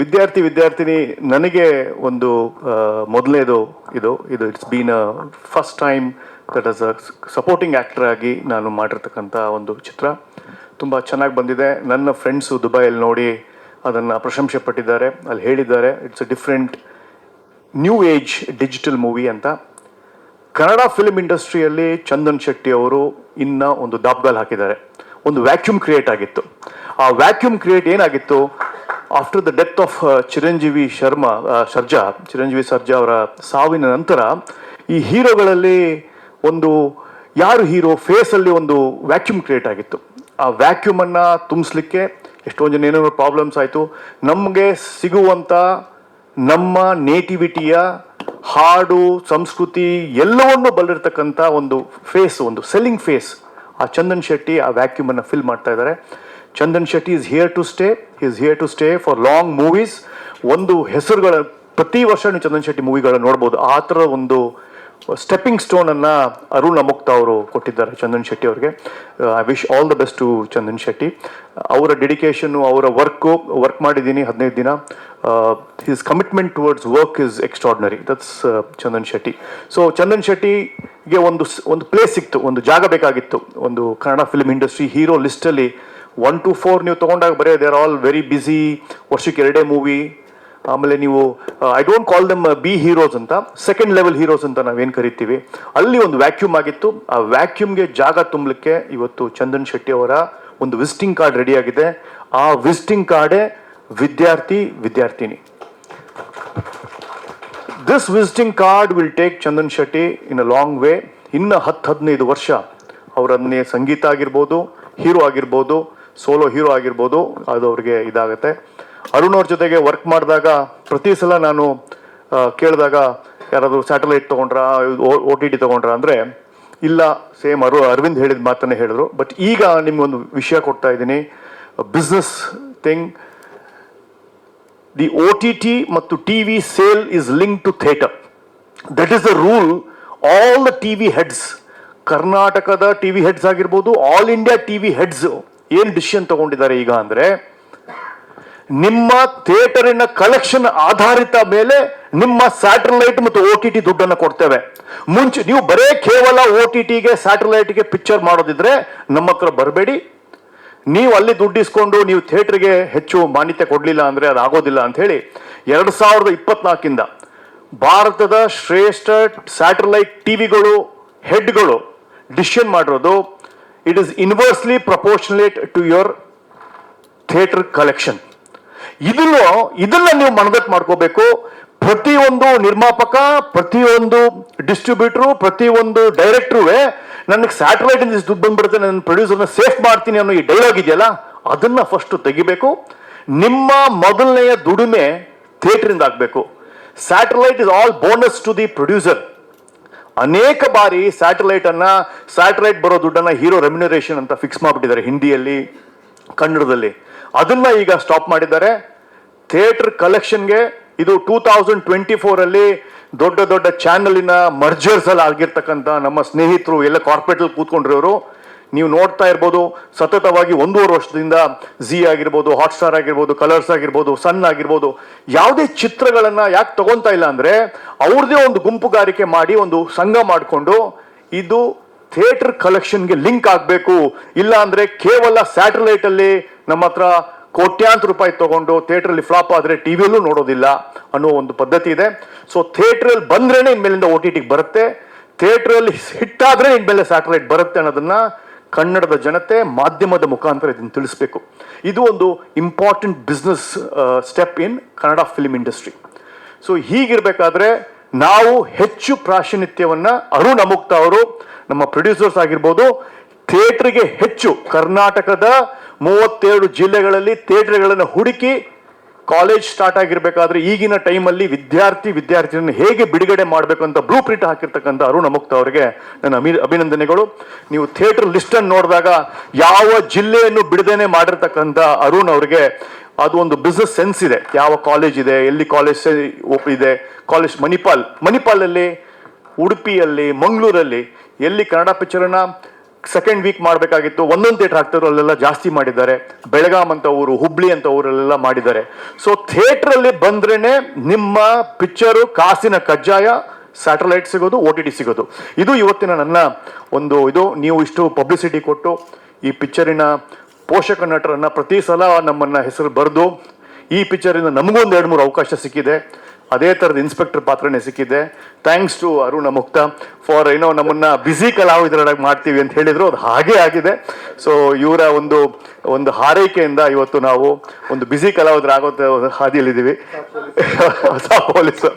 ವಿದ್ಯಾರ್ಥಿ, ವಿದ್ಯಾರ್ಥಿನಿ, ನನಗೆ ಒಂದು ಮೊದಲನೇದು ಇದು ಇದು it's been a first time that as a supporting actor ಆಗಿ ನಾನು ಮಾಡಿರ್ತಕ್ಕಂಥ ಒಂದು ಚಿತ್ರ. ತುಂಬ ಚೆನ್ನಾಗಿ ಬಂದಿದೆ. ನನ್ನ ಫ್ರೆಂಡ್ಸು ದುಬೈಯಲ್ಲಿ ನೋಡಿ ಅದನ್ನು ಪ್ರಶಂಸೆ ಪಟ್ಟಿದ್ದಾರೆ. ಅಲ್ಲಿ ಹೇಳಿದ್ದಾರೆ it's a different new age digital movie ಅಂತ. ಕನ್ನಡ ಫಿಲ್ಮ್ ಇಂಡಸ್ಟ್ರಿಯಲ್ಲಿ ಚಂದನ್ ಶೆಟ್ಟಿ ಅವರು ಇನ್ನ ಒಂದು ದಾಬ್ಗಾಲ್ ಹಾಕಿದ್ದಾರೆ. ಒಂದು ವ್ಯಾಕ್ಯೂಮ್ ಕ್ರಿಯೇಟ್ ಆಗಿತ್ತು. ಆ ವ್ಯಾಕ್ಯೂಮ್ ಕ್ರಿಯೇಟ್ ಏನಾಗಿತ್ತು? After the death of Chiranjeevi Sharma Sarja Chiranjeevi Sarja ಅವರ ಸಾವಿನ ನಂತರ, ಈ ಹೀರೋಗಳಲ್ಲಿ ಒಂದು, ಯಾರು ಹೀರೋ ಫೇಸಲ್ಲಿ ಒಂದು ವ್ಯಾಕ್ಯೂಮ್ ಕ್ರಿಯೇಟ್ ಆಗಿತ್ತು. ಆ ವ್ಯಾಕ್ಯೂಮ್ ಅನ್ನ ತುಂಬಿಸ್ಲಿಕ್ಕೆ ಎಷ್ಟೊಂದು ಜನ ಏನೇನೋ ಪ್ರಾಬ್ಲಮ್ಸ್ ಆಯಿತು. ನಮಗೆ ಸಿಗುವಂಥ ನಮ್ಮ ನೇಟಿವಿಟಿಯ ಹಾಡು, ಸಂಸ್ಕೃತಿ ಎಲ್ಲವನ್ನೂ ಬಲ್ಲಿರ್ತಕ್ಕಂಥ ಒಂದು ಫೇಸ್ ಒಂದು ಸೆಲ್ಲಿಂಗ್ ಫೇಸ್ ಆ ಚಂದನ್ ಶೆಟ್ಟಿ ಆ ವ್ಯಾಕ್ಯೂಮನ್ನು ಫಿಲ್ ಮಾಡ್ತಾ ಇದ್ದಾರೆ. Chandan Shetty is here to stay is here to stay for long movies ಒಂದು ಹೆಸರುಗಳ ಪ್ರತಿ ವರ್ಷ ನೀವು ಚಂದನ್ ಶೆಟ್ಟಿ ಮೂವಿಗಳನ್ನ ನೋಡ್ಬೋದು. ಆ ಥರ ಒಂದು ಸ್ಟೆಪ್ಪಿಂಗ್ ಸ್ಟೋನ್ ಅನ್ನ ಅರುಣ್ ಅಮುಕ್ತ ಅವರು ಕೊಟ್ಟಿದ್ದಾರೆ ಚಂದನ್ ಶೆಟ್ಟಿ ಅವರಿಗೆ. I wish all the best to Chandan Shetty ಅವರ ಡೆಡಿಕೇಶನ್ ಅವರ ವರ್ಕು ವರ್ಕ್ ಮಾಡಿದ್ದೀನಿ ಹದಿನೈದು ದಿನ. His commitment towards work is extraordinary that's Chandan Shetty so Chandan ಶೆಟ್ಟಿಗೆ ಒಂದು ಒಂದು ಪ್ಲೇಸ್ ಸಿಕ್ತು. ಒಂದು ಜಾಗ ಬೇಕಾಗಿತ್ತು. ಒಂದು ಕನ್ನಡ ಫಿಲ್ಮ್ ಇಂಡಸ್ಟ್ರಿ ಹೀರೋ ಲಿಸ್ಟಲ್ಲಿ ಒನ್ ಟು ಫೋರ್ ನೀವು ತೊಗೊಂಡಾಗ ಬರೀ they are all very busy ವರ್ಷಕ್ಕೆ ಎರಡೇ ಮೂವಿ ಆಮೇಲೆ ನೀವು I don't call them B heroes ಅಂತ. ಸೆಕೆಂಡ್ ಲೆವೆಲ್ ಹೀರೋಸ್ ಅಂತ ನಾವೇನು ಕರಿತೀವಿ? ಅಲ್ಲಿ ಒಂದು ವ್ಯಾಕ್ಯೂಮ್ ಆಗಿತ್ತು. ಆ ವ್ಯಾಕ್ಯೂಮ್ಗೆ ಜಾಗ ತುಂಬಲಿಕ್ಕೆ ಇವತ್ತು ಚಂದನ್ ಶೆಟ್ಟಿ ಅವರ ಒಂದು ವಿಸಿಟಿಂಗ್ ಕಾರ್ಡ್ ರೆಡಿ ಆಗಿದೆ. ಆ ವಿಸಿಟಿಂಗ್ ಕಾರ್ಡೇ ವಿದ್ಯಾರ್ಥಿ, ವಿದ್ಯಾರ್ಥಿನಿ. This visiting card will take Chandan Shetty in a long way ಇನ್ನು ಹತ್ತು ಹದಿನೈದು ವರ್ಷ ಅವರನ್ನೇ ಸಂಗೀತ ಆಗಿರ್ಬೋದು ಹೀರೋ ಆಗಿರ್ಬೋದು ಸೋಲೋ ಹೀರೋ ಆಗಿರ್ಬೋದು, ಅದು ಅವ್ರಿಗೆ ಇದಾಗುತ್ತೆ. ಅರುಣ್ ಅವ್ರ ಜೊತೆಗೆ ವರ್ಕ್ ಮಾಡಿದಾಗ ಪ್ರತಿ ಸಲ ನಾನು ಕೇಳಿದಾಗ ಯಾರಾದರೂ ಸ್ಯಾಟಲೈಟ್ ತೊಗೊಂಡ್ರಾ, ಓ ಟಿ ಟಿ ತೊಗೊಂಡ್ರಾ ಅಂದರೆ, ಇಲ್ಲ ಸೇಮ್ ಅರು, ಅರವಿಂದ್ ಹೇಳಿದ ಮಾತನ್ನೇ ಹೇಳಿದ್ರು. ಬಟ್ ಈಗ ನಿಮ್ಗೊಂದು ವಿಷಯ ಕೊಡ್ತಾ ಇದ್ದೀನಿ. Business thing the O T T ಮತ್ತು T V sale is link to theatre that is the rule all the T V heads ಕರ್ನಾಟಕದ ಟಿ ವಿ ಹೆಡ್ಸ್ ಆಗಿರ್ಬೋದು all India T V heads ಏನು decision ತಗೊಂಡಿದ್ದಾರೆ ಈಗ ಅಂದ್ರೆ, ನಿಮ್ಮ ಥಿಯೇಟರಿನ collection ಆಧಾರಿತ ಮೇಲೆ ನಿಮ್ಮ ಸ್ಯಾಟಲೈಟ್ ಮತ್ತು ಓ ಟಿ ಟಿ ದುಡ್ಡನ್ನು ಕೊಡ್ತೇವೆ. ಮುಂಚೆ ನೀವು ಬರೇ ಕೇವಲ ಓ ಟಿ ಟಿಗೆ ಸ್ಯಾಟಲೈಟ್ಗೆ ಪಿಕ್ಚರ್ ಮಾಡೋದಿದ್ರೆ ನಮ್ಮ ಹತ್ರ ಬರಬೇಡಿ. ನೀವು ಅಲ್ಲಿ ದುಡ್ಡು ಇಸ್ಕೊಂಡು ನೀವು ಥಿಯೇಟರ್ಗೆ ಹೆಚ್ಚು ಮಾನ್ಯತೆ ಕೊಡಲಿಲ್ಲ ಅಂದರೆ ಅದು ಆಗೋದಿಲ್ಲ ಅಂತ ಹೇಳಿ ಎರಡು ಸಾವಿರದ ಇಪ್ಪತ್ನಾಲ್ಕಿಂದ ಭಾರತದ ಶ್ರೇಷ್ಠ ಸ್ಯಾಟಲೈಟ್ ಟಿವಿಗಳು ಹೆಡ್ಗಳು ಡಿಸಿಷನ್ ಮಾಡಿರೋದು it is inversely proportionate to your theatre collection ಇದನ್ನು, ಇದನ್ನ ನೀವು ಮನದಟ್ಟು ಮಾಡ್ಕೋಬೇಕು. ಪ್ರತಿಯೊಂದು ನಿರ್ಮಾಪಕ, ಪ್ರತಿಯೊಂದು ಡಿಸ್ಟ್ರಿಬ್ಯೂಟ್ರು ಪ್ರತಿಯೊಂದು ಡೈರೆಕ್ಟ್ರುವೆ ನನಗೆ ಸ್ಯಾಟಲೈಟ್ ಇಂದ ದುಡ್ಡು ಬಂದ್ಬಿಡುತ್ತೆ, ನನ್ನ ಪ್ರೊಡ್ಯೂಸರ್ನ ಸೇಫ್ ಮಾಡ್ತೀನಿ ಅನ್ನೋ ಈ ಡೈಲಾಗ್ ಇದೆಯಲ್ಲ, ಅದನ್ನು ಫಸ್ಟ್ ತೆಗಿಬೇಕು. ನಿಮ್ಮ ಮೊದಲನೆಯ ದುಡಿಮೆ ಥಿಯೇಟ್ರಿಂದ ಆಗಬೇಕು. Satellite is all bonus to the producer ಅನೇಕ ಬಾರಿ ಸ್ಯಾಟಲೈಟ್ ಅನ್ನ ಸ್ಯಾಟಲೈಟ್ ಬರೋ ದುಡ್ಡನ್ನ ಹೀರೋ ರೆಮ್ಯುನರೇಷನ್ ಅಂತ ಫಿಕ್ಸ್ ಮಾಡಿಬಿಟ್ಟಿದ್ದಾರೆ ಹಿಂದಿಯಲ್ಲಿ, ಕನ್ನಡದಲ್ಲಿ. ಅದನ್ನ ಈಗ ಸ್ಟಾಪ್ ಮಾಡಿದ್ದಾರೆ. ಥಿಯೇಟರ್ ಕಲೆಕ್ಷನ್ಗೆ ಇದು ಟೂ ತೌಸಂಡ್ ಟ್ವೆಂಟಿ ಫೋರ್ ಅಲ್ಲಿ ದೊಡ್ಡ ದೊಡ್ಡ ಚಾನಲಿನ ಮರ್ಜರ್ಸ್ ಅಲ್ಲಿ ಆಗಿರ್ತಕ್ಕಂಥ ನಮ್ಮ ಸ್ನೇಹಿತರು, ಎಲ್ಲ ಕಾರ್ಪೊರೇಟ್ ಅಲ್ಲಿ ಕೂತ್ಕೊಂಡಿರೋರು ನೀವು ನೋಡ್ತಾ ಇರ್ಬೋದು, ಸತತವಾಗಿ ಒಂದೂವರೆ ವರ್ಷದಿಂದ ಝೀ ಆಗಿರ್ಬೋದು ಹಾಟ್ಸ್ಟಾರ್ ಆಗಿರ್ಬೋದು ಕಲರ್ಸ್ ಆಗಿರ್ಬೋದು ಸನ್ ಆಗಿರ್ಬೋದು, ಯಾವುದೇ ಚಿತ್ರಗಳನ್ನು ಯಾಕೆ ತಗೊತಾ ಇಲ್ಲ ಅಂದರೆ ಅವ್ರದ್ದೇ ಒಂದು ಗುಂಪುಗಾರಿಕೆ ಮಾಡಿ ಒಂದು ಸಂಘ ಮಾಡಿಕೊಂಡು ಇದು ಥಿಯೇಟರ್ ಕಲೆಕ್ಷನ್ಗೆ ಲಿಂಕ್ ಆಗಬೇಕು. ಇಲ್ಲ ಅಂದರೆ ಕೇವಲ ಸ್ಯಾಟಲೈಟಲ್ಲಿ ನಮ್ಮ ಹತ್ರ ಕೋಟ್ಯಾಂತರ ರೂಪಾಯಿ ತಗೊಂಡು ಥಿಯೇಟ್ರಲ್ಲಿ ಫ್ಲಾಪ್ ಆದರೆ ಟಿ ವಿಯಲ್ಲೂ ನೋಡೋದಿಲ್ಲ ಅನ್ನೋ ಒಂದು ಪದ್ಧತಿ ಇದೆ. ಸೊ ಥಿಯೇಟ್ರಲ್ಲಿ ಬಂದ್ರೇ ಇನ್ಮೇಲಿಂದ ಓ ಟಿ ಟಿಗೆ ಬರುತ್ತೆ. ಥಿಯೇಟ್ರಲ್ಲಿ ಹಿಟ್ ಆದ್ರೆ ಇನ್ಮೇಲೆ ಸ್ಯಾಟಲೈಟ್ ಬರುತ್ತೆ ಅನ್ನೋದನ್ನ ಕನ್ನಡದ ಜನತೆ ಮಾಧ್ಯಮದ ಮುಖಾಂತರ ಇದನ್ನು ತಿಳಿಸ್ಬೇಕು. ಇದು ಒಂದು important business step in Kannada film industry so ಹೀಗಿರಬೇಕಾದ್ರೆ ನಾವು ಹೆಚ್ಚು ಪ್ರಾಶಿನಿತ್ಯವನ್ನು ಅರುಣ್ ಅಮುಕ್ತ ಅವರು ನಮ್ಮ ಪ್ರೊಡ್ಯೂಸರ್ಸ್ ಆಗಿರ್ಬೋದು ಥಿಯೇಟ್ರಿಗೆ ಹೆಚ್ಚು ಕರ್ನಾಟಕದ ಮೂವತ್ತೆರಡು ಜಿಲ್ಲೆಗಳಲ್ಲಿ ಥಿಯೇಟರ್ಗಳನ್ನು ಹುಡುಕಿ ಕಾಲೇಜ್ ಸ್ಟಾರ್ಟ್ ಆಗಿರ್ಬೇಕಾದ್ರೆ ಈಗಿನ ಟೈಮಲ್ಲಿ ವಿದ್ಯಾರ್ಥಿ ವಿದ್ಯಾರ್ಥಿಯನ್ನು ಹೇಗೆ ಬಿಡುಗಡೆ ಮಾಡಬೇಕು ಅಂತ ಬ್ಲೂ ಪ್ರಿಂಟ್ ಹಾಕಿರ್ತಕ್ಕಂಥ ಅರುಣ ಮುಕ್ತ ಅವರಿಗೆ ನನ್ನ ಅಮಿ, ಅಭಿನಂದನೆಗಳು. ನೀವು ಥಿಯೇಟರ್ ಲಿಸ್ಟ್ ಅನ್ನು ನೋಡಿದಾಗ ಯಾವ ಜಿಲ್ಲೆಯನ್ನು ಬಿಡುಗಡೆ ಮಾಡಿರ್ತಕ್ಕಂಥ ಅರುಣ್ ಅವರಿಗೆ ಅದು ಒಂದು ಬಿಸ್ನೆಸ್ ಸೆನ್ಸ್ ಇದೆ. ಯಾವ ಕಾಲೇಜ್ ಇದೆ, ಎಲ್ಲಿ ಕಾಲೇಜ್ ಇದೆ ಕಾಲೇಜ್ ಮಣಿಪಾಲ್, ಮಣಿಪಾಲಲ್ಲಿ, ಉಡುಪಿಯಲ್ಲಿ, ಮಂಗಳೂರಲ್ಲಿ ಎಲ್ಲಿ ಕನ್ನಡ ಪಿಕ್ಚರನ್ನ ಸೆಕೆಂಡ್ ವೀಕ್ ಮಾಡಬೇಕಾಗಿತ್ತು, ಒಂದೊಂದು ಥಿಯೇಟರ್ ಹಾಕ್ತಿದ್ರು, ಅಲ್ಲೆಲ್ಲ ಜಾಸ್ತಿ ಮಾಡಿದ್ದಾರೆ. ಬೆಳಗಾಂ ಅಂತ ಊರು, ಹುಬ್ಳಿ ಅಂತ ಊರಲ್ಲೆಲ್ಲ ಮಾಡಿದ್ದಾರೆ. ಸೊ ಥಿಯೇಟ್ರಲ್ಲಿ ಬಂದ್ರೇನೆ ನಿಮ್ಮ ಪಿಕ್ಚರು ಕಾಸಿನ ಕಜ್ಜಾಯ ಸ್ಯಾಟಲೈಟ್ ಸಿಗೋದು ಓ ಟಿ ಟಿ ಸಿಗೋದು. ಇದು ಇವತ್ತಿನ ನನ್ನ ಒಂದು ಇದು. ನೀವು ಇಷ್ಟು ಪಬ್ಲಿಸಿಟಿ ಕೊಟ್ಟು ಈ ಪಿಕ್ಚರಿನ ಪೋಷಕ ನಟರನ್ನ ಪ್ರತಿ ಸಲ ನಮ್ಮನ್ನ ಹೆಸರು ಬರೆದು, ಈ ಪಿಕ್ಚರಿಂದ ನಮಗೊಂದು ಎರಡು ಮೂರು ಅವಕಾಶ ಸಿಕ್ಕಿದೆ. ಅದೇ ಥರದ ಇನ್ಸ್ಪೆಕ್ಟರ್ ಪಾತ್ರನೇ ಸಿಕ್ಕಿದೆ ಥ್ಯಾಂಕ್ಸ್ ಟು ಅರುಣ ಮುಕ್ತ ಫಾರ್ ಏನೋ ನಮ್ಮನ್ನ ಬ್ಯುಸಿ ಕಲಾವಿದರಾಗಿ ಮಾಡ್ತೀವಿ ಅಂತ ಹೇಳಿದ್ರು. ಅದು ಹಾಗೇ ಆಗಿದೆ. ಸೊ ಇವರ ಒಂದು ಒಂದು ಹಾರೈಕೆಯಿಂದ ಇವತ್ತು ನಾವು ಒಂದು ಬ್ಯುಸಿ ಕಲಾವಿದರಾಗೋ ಹಾದಿಯಲ್ಲಿದ್ದೀವಿ. ಹೊಸ ಪೊಲೀಸು